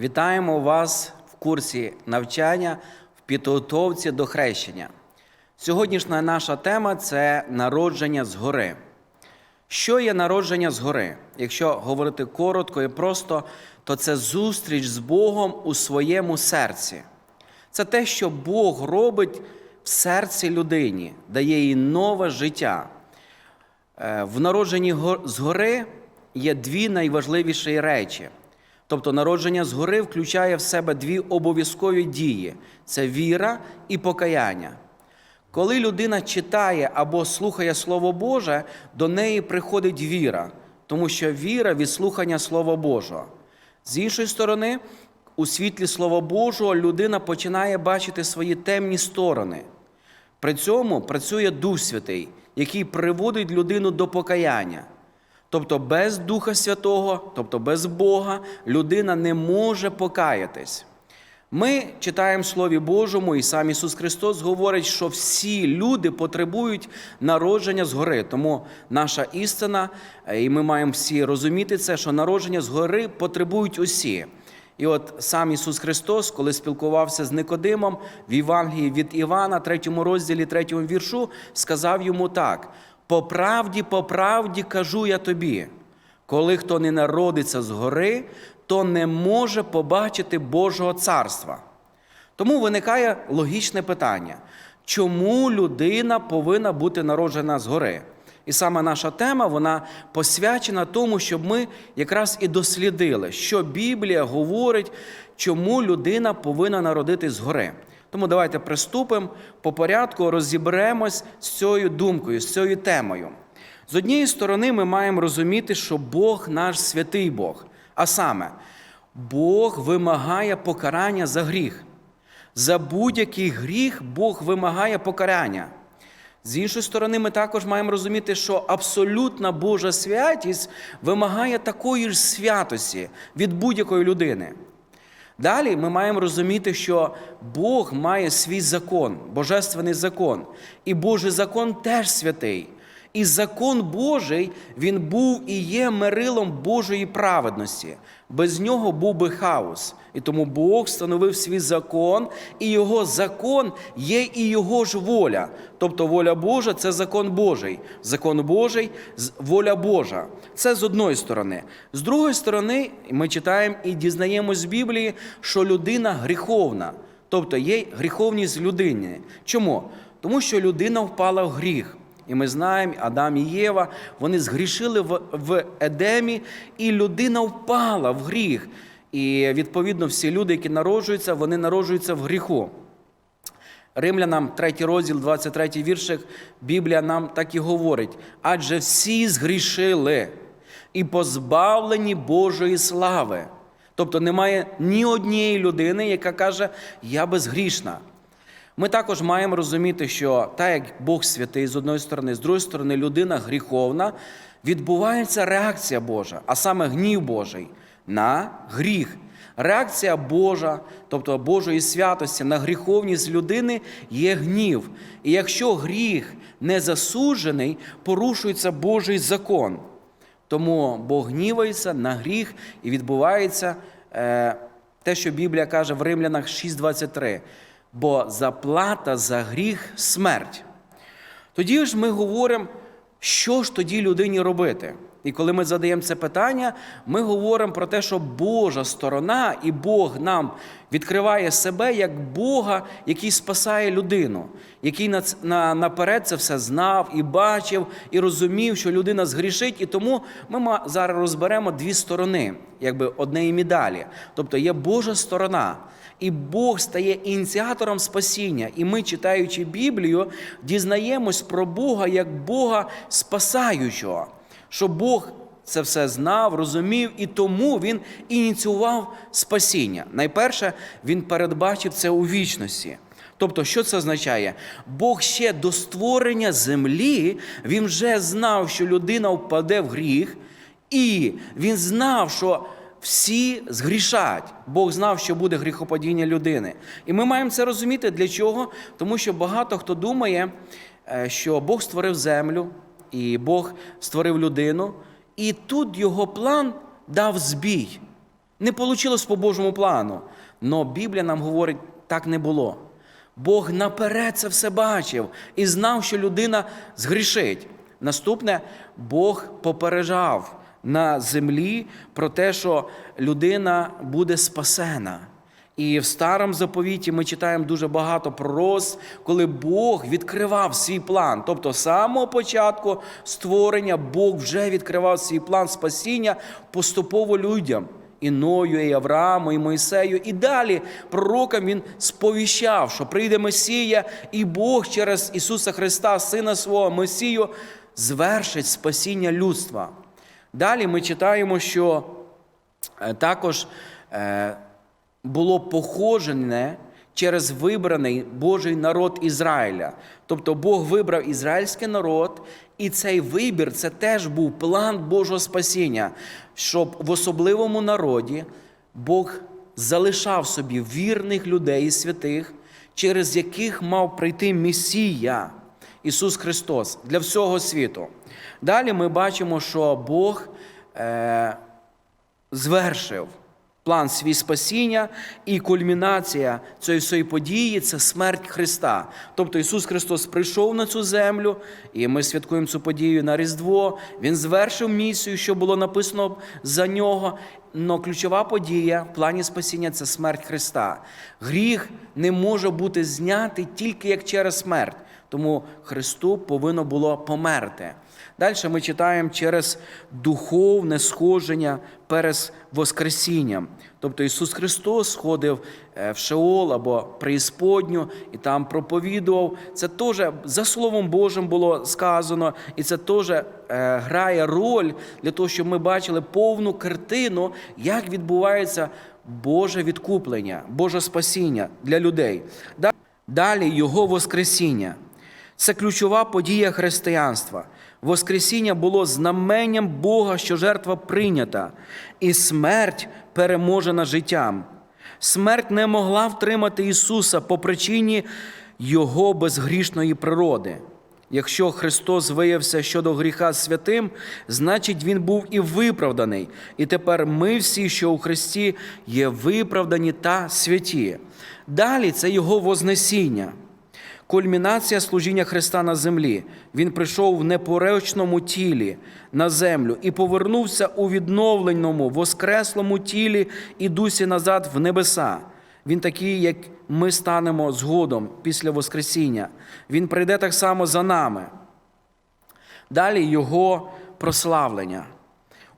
Вітаємо вас в курсі навчання в підготовці до хрещення. Сьогоднішня наша тема це народження згори. Що є народження згори? Якщо говорити коротко і просто, то це зустріч з Богом у своєму серці. Це те, що Бог робить в серці людині, дає їй нове життя. Е, В народженні згори є дві найважливіші речі. Тобто народження згори включає в себе дві обов'язкові дії: це віра і покаяння. Коли людина читає або слухає Слово Боже, до неї приходить віра, тому що віра від слухання Слова Божого. З іншої сторони, у світлі Слова Божого людина починає бачити свої темні сторони. При цьому працює Дух Святий, який приводить людину до покаяння. Тобто без Духа Святого, тобто без Бога, людина не може покаятись. Ми читаємо в Слові Божому, і сам Ісус Христос говорить, що всі люди потребують народження згори. Тому наша істина, і ми маємо всі розуміти це, що народження згори потребують усі. І от сам Ісус Христос, коли спілкувався з Никодимом в Євангелії від Івана, третьому розділі, третьому віршу, сказав йому так: по правді, по правді кажу я тобі, коли хто не народиться згори, то не може побачити Божого царства. Тому виникає логічне питання: чому людина повинна бути народжена згори? І саме наша тема вона посвячена тому, щоб ми якраз і дослідили, що Біблія говорить, чому людина повинна народитись згори. Тому давайте приступимо по порядку, розіберемось з цією думкою, з цією темою. З однієї сторони, ми маємо розуміти, що Бог наш святий Бог. А саме, Бог вимагає покарання за гріх. За будь-який гріх Бог вимагає покарання. З іншої сторони, ми також маємо розуміти, що абсолютна Божа святість вимагає такої ж святості від будь-якої людини. Далі ми маємо розуміти, що Бог має свій закон, божественний закон, і Божий закон теж святий. І закон Божий він був і є мерилом Божої праведності. Без нього був би хаос. І тому Бог встановив свій закон, і його закон є і його ж воля. Тобто воля Божа це закон Божий. Закон Божий воля Божа. Це з одної сторони. З другої сторони, ми читаємо і дізнаємось з Біблії, що людина гріховна. Тобто є гріховність людини. Чому? Тому що людина впала в гріх. І ми знаємо, Адам і Єва, вони згрішили в, в Едемі, і людина впала в гріх. І відповідно всі люди, які народжуються, вони народжуються в гріху. Римлянам, 3 розділ, 23 віршик, Біблія нам так і говорить: адже всі згрішили і позбавлені Божої слави. Тобто немає ні однієї людини, яка каже, я безгрішна. Ми також маємо розуміти, що так як Бог святий з одної сторони, з другої сторони, людина гріховна, відбувається реакція Божа, а саме гнів Божий на гріх. Реакція Божа, тобто Божої святості на гріховність людини є гнів. І якщо гріх не засуджений, порушується Божий закон. Тому Бог гнівається на гріх і відбувається е, те, що Біблія каже в Римлянах 6:23. Бо заплата за гріх смерть. Тоді ж ми говоримо, що ж тоді людині робити. І коли ми задаємо це питання, ми говоримо про те, що Божа сторона і Бог нам відкриває себе як Бога, який спасає людину, який наперед це все знав і бачив, і розумів, що людина згрішить. І тому ми зараз розберемо дві сторони, якби однієї медалі. Тобто є Божа сторона. І Бог стає ініціатором спасіння. І ми, читаючи Біблію, дізнаємось про Бога як Бога спасаючого, що Бог це все знав, розумів, і тому Він ініціював спасіння. Найперше, Він передбачив це у вічності. Тобто, що це означає? Бог ще до створення землі він вже знав, що людина впаде в гріх, і він знав, що всі згрішать. Бог знав, що буде гріхопадіння людини. І ми маємо це розуміти для чого? Тому що багато хто думає, е, що Бог створив землю, і Бог створив людину, і тут його план дав збій. Не вийшло по Божому плану. Но Біблія нам говорить, так не було. Бог наперед це все бачив і знав, що людина згрішить. Наступне, Бог попереджав на землі про те, що людина буде спасена. І в старому заповіті ми читаємо дуже багато пророс, коли Бог відкривав свій план. Тобто, з самого початку створення Бог вже відкривав свій план спасіння поступово людям. І Ною, і Аврааму, і Мойсею. І далі пророкам він сповіщав, що прийде Месія, і Бог через Ісуса Христа, Сина свого Месію, звершить спасіння людства. Далі ми читаємо, що е, також е, було походжене через вибраний Божий народ Ізраїля. Тобто Бог вибрав ізраїльський народ, і цей вибір це теж був план Божого спасіння, щоб в особливому народі Бог залишав собі вірних людей і святих, через яких мав прийти Месія, Ісус Христос для всього світу. Далі ми бачимо, що Бог е, звершив план свій спасіння, і кульмінація цієї всієї події це смерть Христа. Тобто Ісус Христос прийшов на цю землю, і ми святкуємо цю подію на Різдво. Він звершив місію, що було написано за нього. Но ключова подія в плані спасіння це смерть Христа. Гріх не може бути знятий тільки як через смерть. Тому Христу повинно було померти. Далі ми читаємо через духовне сходження перед Воскресінням. Тобто Ісус Христос сходив е, в Шеол або преісподню і там проповідував. Це теж за Словом Божим було сказано, і це теж е, грає роль для того, щоб ми бачили повну картину, як відбувається Боже відкуплення, Боже спасіння для людей. Далі Його Воскресіння. Це ключова подія християнства. Воскресіння було знаменням Бога, що жертва прийнята, і смерть переможена життям. Смерть не могла втримати Ісуса по причині Його безгрішної природи. Якщо Христос виявився щодо гріха святим, значить Він був і виправданий. І тепер ми всі, що у Христі, є виправдані та святі. Далі це Його Вознесіння кульмінація служіння Христа на землі. Він прийшов в непоречному тілі на землю і повернувся у відновленому, воскреслому тілі і дусі назад в небеса. Він такий, як ми станемо згодом після Воскресіння. Він прийде так само за нами. Далі Його прославлення.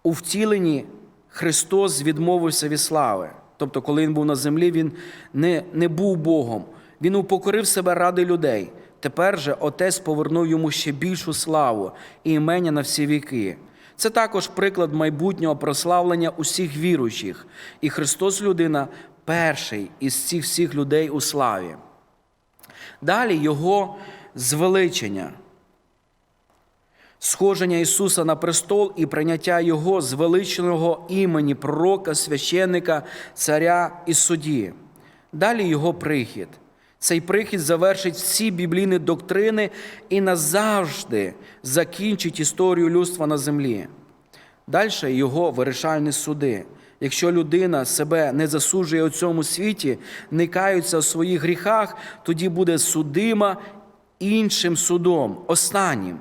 У втіленні Христос відмовився від слави. Тобто, коли він був на землі, він не, не був Богом. Він упокорив себе ради людей. Тепер же Отець повернув йому ще більшу славу і імення на всі віки. Це також приклад майбутнього прославлення усіх віруючих. І Христос, людина, перший із цих всіх людей у славі. Далі Його звеличення схоження Ісуса на престол і прийняття Його звеличеного імені пророка, священника, царя і судді. Далі Його прихід. Цей прихід завершить всі біблійні доктрини і назавжди закінчить історію людства на землі. Далі його вирішальні суди. Якщо людина себе не засуджує у цьому світі, не каються у своїх гріхах, тоді буде судима іншим судом, останнім.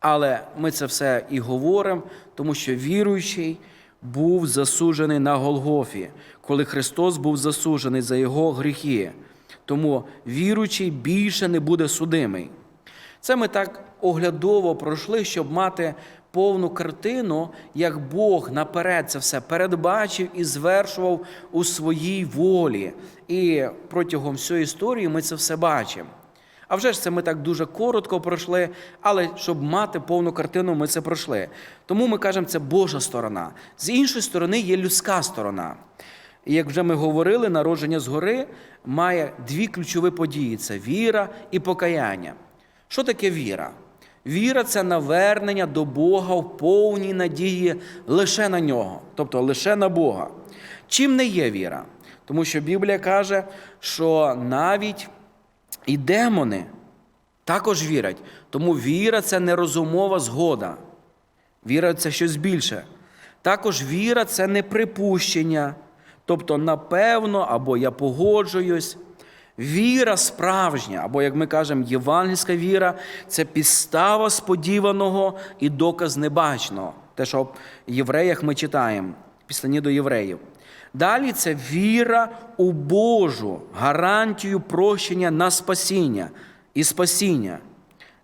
Але ми це все і говоримо, тому що віруючий був засуджений на Голгофі, коли Христос був засуджений за його гріхи. Тому віруючий більше не буде судимий. Це ми так оглядово пройшли, щоб мати повну картину, як Бог наперед це все передбачив і звершував у своїй волі. І протягом всієї історії ми це все бачимо. А вже ж це ми так дуже коротко пройшли, але щоб мати повну картину, ми це пройшли. Тому ми кажемо, це Божа сторона. З іншої сторони є людська сторона. І як вже ми говорили, народження згори має дві ключові події: це віра і покаяння. Що таке віра? Віра це навернення до Бога в повній надії лише на нього, тобто лише на Бога. Чим не є віра? Тому що Біблія каже, що навіть і демони також вірять. Тому віра це нерозумова згода. Віра це щось більше. Також віра це не припущення, Тобто, напевно, або я погоджуюсь. Віра справжня, або, як ми кажемо, євангельська віра це підстава сподіваного і доказ небачного. Те, що в євреях ми читаємо, післані до євреїв. Далі це віра у Божу, гарантію прощення на спасіння і спасіння.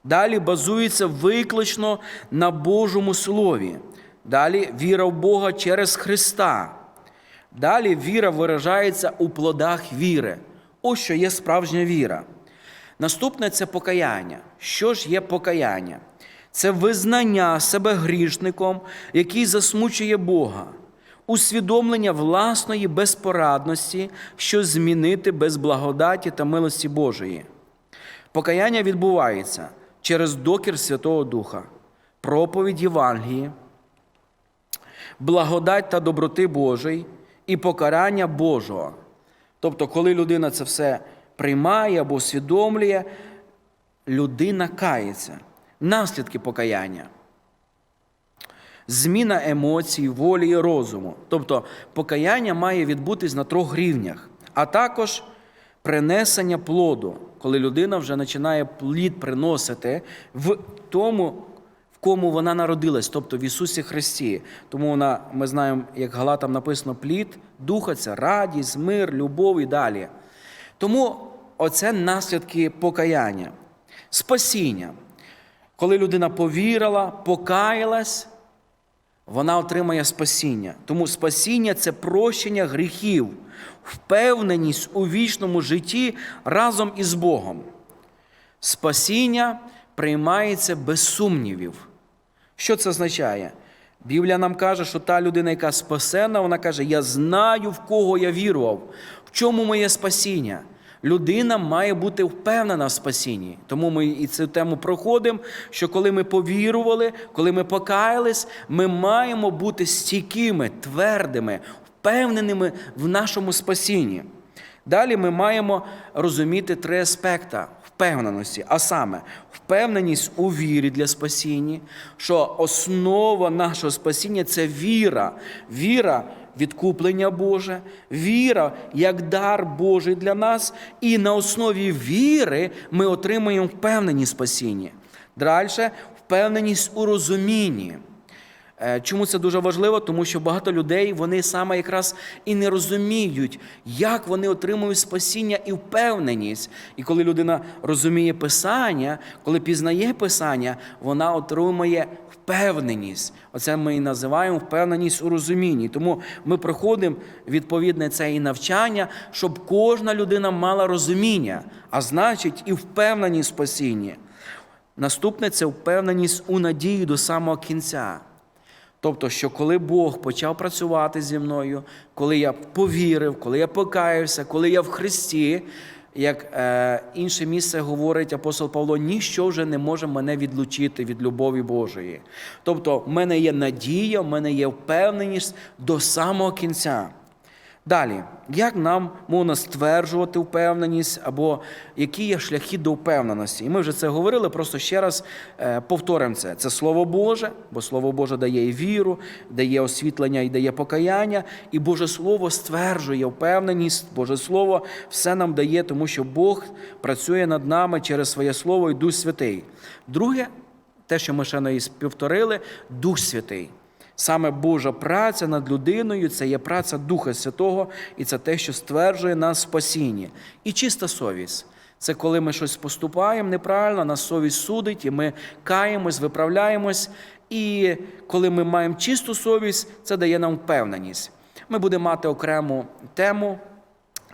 Далі базується виключно на Божому Слові. Далі віра в Бога через Христа. Далі віра виражається у плодах віри. Ось що є справжня віра. Наступне це покаяння. Що ж є покаяння? Це визнання себе грішником, який засмучує Бога, усвідомлення власної безпорадності, що змінити без благодаті та милості Божої. Покаяння відбувається через докір Святого Духа, проповідь Євангелії, благодать та доброти Божої і покарання Божого. Тобто, коли людина це все приймає або усвідомлює, людина кається. Наслідки покаяння. Зміна емоцій, волі і розуму. Тобто покаяння має відбутись на трьох рівнях, а також принесення плоду, коли людина вже починає плід приносити в тому, кому вона народилась, тобто в Ісусі Христі. Тому вона, ми знаємо, як Галатам написано, плід духа це радість, мир, любов і далі. Тому оце наслідки покаяння, спасіння. Коли людина повірила, покаялась, вона отримає спасіння. Тому спасіння це прощення гріхів, впевненість у вічному житті разом із Богом. Спасіння приймається без сумнівів. Що це означає? Біблія нам каже, що та людина, яка спасена, вона каже: Я знаю, в кого я вірував, в чому моє спасіння. Людина має бути впевнена в спасінні. Тому ми і цю тему проходимо, що коли ми повірували, коли ми покаялись, ми маємо бути стійкими, твердими, впевненими в нашому спасінні. Далі ми маємо розуміти три аспекти впевненості, а саме впевненість у вірі для спасіння, що основа нашого спасіння це віра, віра відкуплення Боже, віра як дар Божий для нас, і на основі віри ми отримуємо впевненість спасіння. Далі впевненість у розумінні. Е, Чому це дуже важливо? Тому що багато людей вони саме якраз і не розуміють, як вони отримують спасіння і впевненість. І коли людина розуміє Писання, коли пізнає Писання, вона отримує впевненість. Оце ми і називаємо впевненість у розумінні. Тому ми проходимо відповідне це і навчання, щоб кожна людина мала розуміння, а значить, і впевненість в спасінні. Наступне це впевненість у надії до самого кінця. Тобто, що коли Бог почав працювати зі мною, коли я повірив, коли я покаявся, коли я в Христі, як е, інше місце говорить апостол Павло, ніщо вже не може мене відлучити від любові Божої. Тобто, в мене є надія, в мене є впевненість до самого кінця. Далі, як нам можна стверджувати впевненість, або які є шляхи до впевненості? І ми вже це говорили, просто ще раз е, повторимо це. Це Слово Боже, бо Слово Боже дає і віру, дає освітлення і дає покаяння, і Боже Слово стверджує впевненість, Боже Слово все нам дає, тому що Бог працює над нами через своє Слово і Дух Святий. Друге, те, що ми ще не повторили, Дух Святий. Саме Божа праця над людиною це є праця Духа Святого, і це те, що стверджує нас спасіння. І чиста совість. Це коли ми щось поступаємо неправильно, нас совість судить, і ми каємось, виправляємось. І коли ми маємо чисту совість, це дає нам впевненість. Ми будемо мати окрему тему.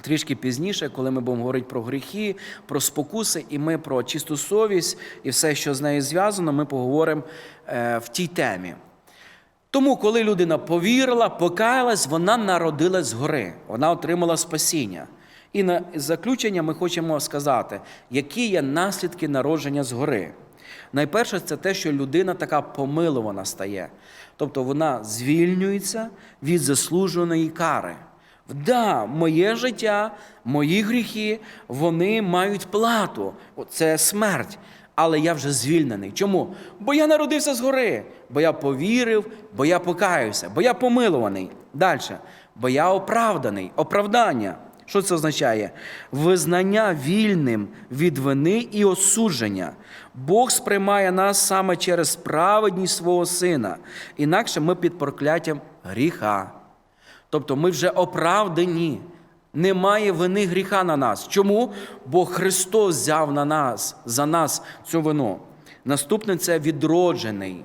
Трішки пізніше, коли ми будемо говорити про гріхи, про спокуси, і ми про чисту совість і все, що з нею зв'язано, ми поговоримо е, в тій темі. Тому, коли людина повірила, покаялась, вона народилась згори, вона отримала спасіння. І на заключення ми хочемо сказати, які є наслідки народження згори. Найперше, це те, що людина така помилована стає. Тобто вона звільнюється від заслуженої кари. Да, моє життя, мої гріхи, вони мають плату. Це смерть. Але я вже звільнений. Чому? Бо я народився згори, бо я повірив, бо я покаюся, бо я помилуваний. Далі. Бо я оправданий, оправдання. Що це означає? Визнання вільним від вини і осудження. Бог сприймає нас саме через праведність свого Сина, інакше ми під прокляттям гріха. Тобто ми вже оправдані. Немає вини гріха на нас. Чому? Бо Христос взяв на нас, за нас цю вину. Наступне це відроджений.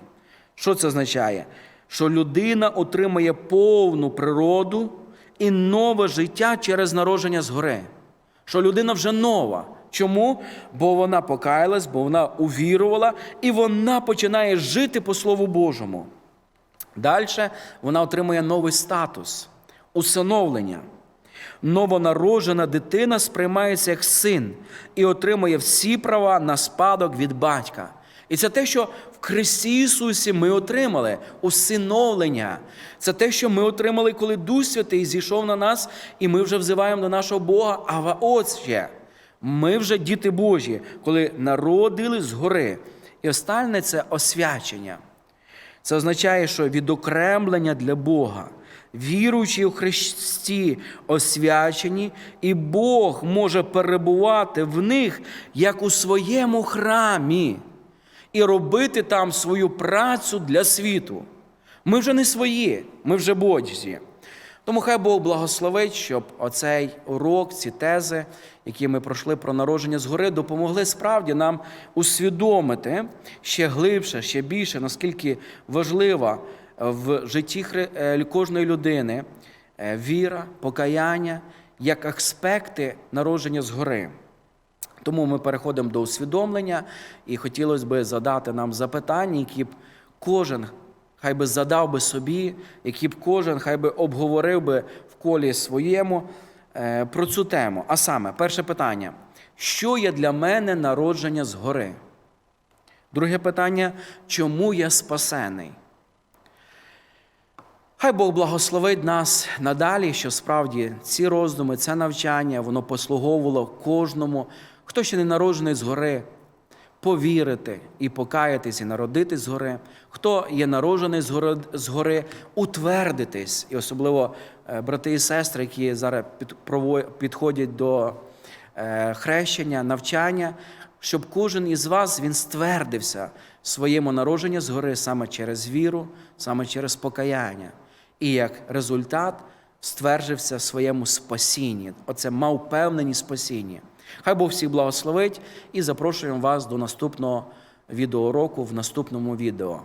Що це означає? Що людина отримує повну природу і нове життя через народження згори. Що людина вже нова. Чому? Бо вона покаялась, бо вона увірувала, і вона починає жити по Слову Божому. Далі вона отримує новий статус, усиновлення. Новонароджена дитина сприймається як син і отримує всі права на спадок від батька. І це те, що в Христі Ісусі ми отримали усиновлення. Це те, що ми отримали, коли Дух Святий зійшов на нас, і ми вже взиваємо до нашого Бога, Ава Отче. Ми вже діти Божі, коли народили згори. І останнє це освячення. Це означає, що відокремлення для Бога, віруючи у Христі, освячені, і Бог може перебувати в них як у своєму храмі і робити там свою працю для світу. Ми вже не свої, ми вже Божі. Тому хай Бог благословить, щоб оцей урок, ці тези, які ми пройшли про народження згори, допомогли справді нам усвідомити ще глибше, ще більше, наскільки важлива в житті е, кожної людини е, віра, покаяння як аспекти народження згори. Тому ми переходимо до усвідомлення, і хотілося б задати нам запитання, які б кожен хай би задав би собі, які б кожен хай би обговорив би в колі своєму е, про цю тему. А саме, перше питання: що є для мене народження згори? Друге питання чому я спасений? Хай Бог благословить нас надалі, що справді ці роздуми, це навчання, воно послуговувало кожному, хто ще не народжений згори, повірити і покаятись, і народитись згори, хто є народжений згори, згори утвердитись, і особливо е, брати і сестри, які зараз підходять до е, хрещення, навчання, щоб кожен із вас він ствердився в своєму народженні згори саме через віру, саме через покаяння. І як результат стверджився в своєму спасінні. Оце мав впевнені спасіння. Хай Бог всіх благословить і запрошуємо вас до наступного відеоуроку в наступному відео.